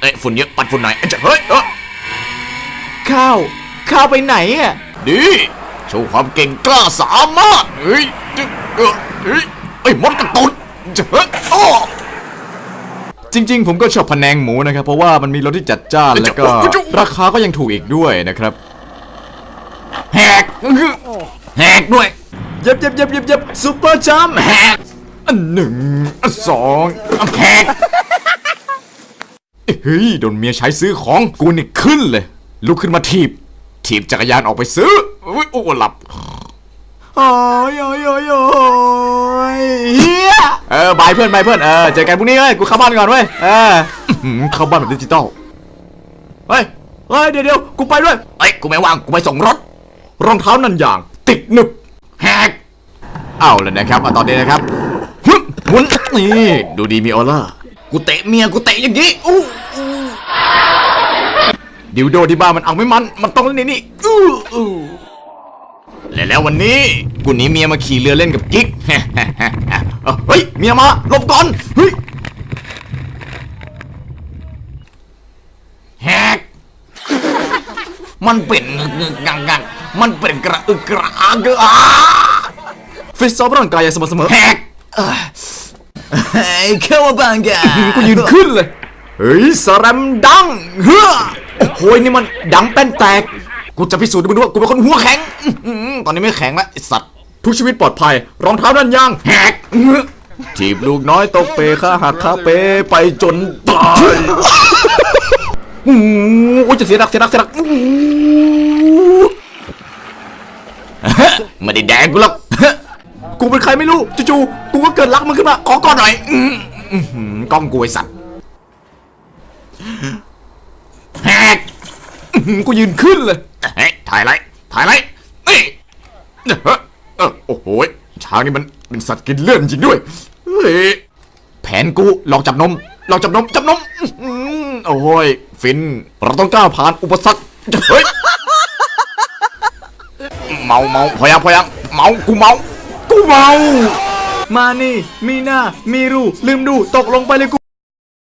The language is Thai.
เอ้ยฝุ่นเยอะปัดฝุ่นหน่อยเอ้ยจะเฮ้ยเออข้าว ข้าวไปไหนอะ ดีโชว์ความเก่งกล้าสามารถเฮ้ยจึ๊กเออเฮ้ยไอ้ยมดกระตุนจะเฮ้ยอ้อจริงๆ ผมก็ชอบพะแนงหมูนะครับ เพราะว่ามันมีรสที่จัดจ้านแล้วก็ราคาก็ยังถูกอีกด้วยนะครับ แหกแหกด้วยเย็บเย็บเย็บเย็บเย็บซุปเปอร์จัมป์แหกอันหนึ่งอันสองแหก เฮ้ยโดนเมียใช้ซื้อของกูนี่ขึ้นเลย ลุกขึ้นมาถีบ ถีบจักรยานออกไปซื้ออุ๊ยโอ้หลับโอ้ยโอ้ยโอ้ยโอ้ยเฮียเออบายเพื่อนบายเพื่อนเออเจอกันพรุ่งนี้เว้ยกูเข้าบ้านก่อนเว้ยเอออื้อหือเข้าบ้านแบบดิจิตอลเฮ้ยเฮ้ยเดี๋ยวเดี๋ยวกูไปด้วยเอ้ยกูไม่ว่างกูไปส่งรถ รองเท้านันยาง ติดหนึบแหกเอาเลยนะครับเอาตอนนี้นะครับฮึบหมุนนี่ดูดีมีออร่ากูเตะเมียกูเตะอย่างนี้อู้ ดิวโดที่บ้านมันเอาไม่มัน มันต้องเล่นในนี่อื้ออื้อและแล้ววันนี้กูหนีเมียมาขี่เรือเล่นกับกิ๊กเอ้าเฮ้ยเมียมาหลบก่อนเฮ้ยแหกมันเป็นงังงังมันเป็นกระอึกกระอักอาฟิตซ้อมร่างกายอย่างสม่ำเสมอแหกเฮ้ยเข้ามาบังกากูยืนขึ้นเลยเฮ้ยสแรมดังเฮ้อ โอ้โหนี่มันดังแป้นแตก กูจะพิสูจน์ให้มึงดูว่ากูเป็นคนหัวแข็งอื้อหือตอนนี้ไม่แข็งแล้วไอ้สัตว์ ทุกชีวิตปลอดภัย รองเท้าด้านยางแหกถีบลูกน้อยตกเปขาหักขาเปไปจนตายอู้หูจะเสียดักเสียดักเสียดักอู้หูไม่ได้แดงกูหรอกกูเป็นใครไม่รู้จู่ๆกูก็เกิดรักมันขึ้นมาขอก่อนหน่อยอื้อหือกล้องกูไอ้สัตว์แหกอื้อหือ กูยืนขึ้นเลยเฮ้ยถ่ายไรถ่ายไรนี่เฮ้ยเออโอ้โหช้างนี่มันเป็นสัตว์กินเลือดจริงด้วยเฮ้ยแผนกูลองจับนมลองจับนมจับนมอื้อหือโอ้ยฟินเราต้องก้าวผ่านอุปสรรคเฮ้ยเมาเมาพอยังพอยังเมากูเมากูเมา มานี่ มีหน้า มีรู ลืมดู ตกลงไปเลยกู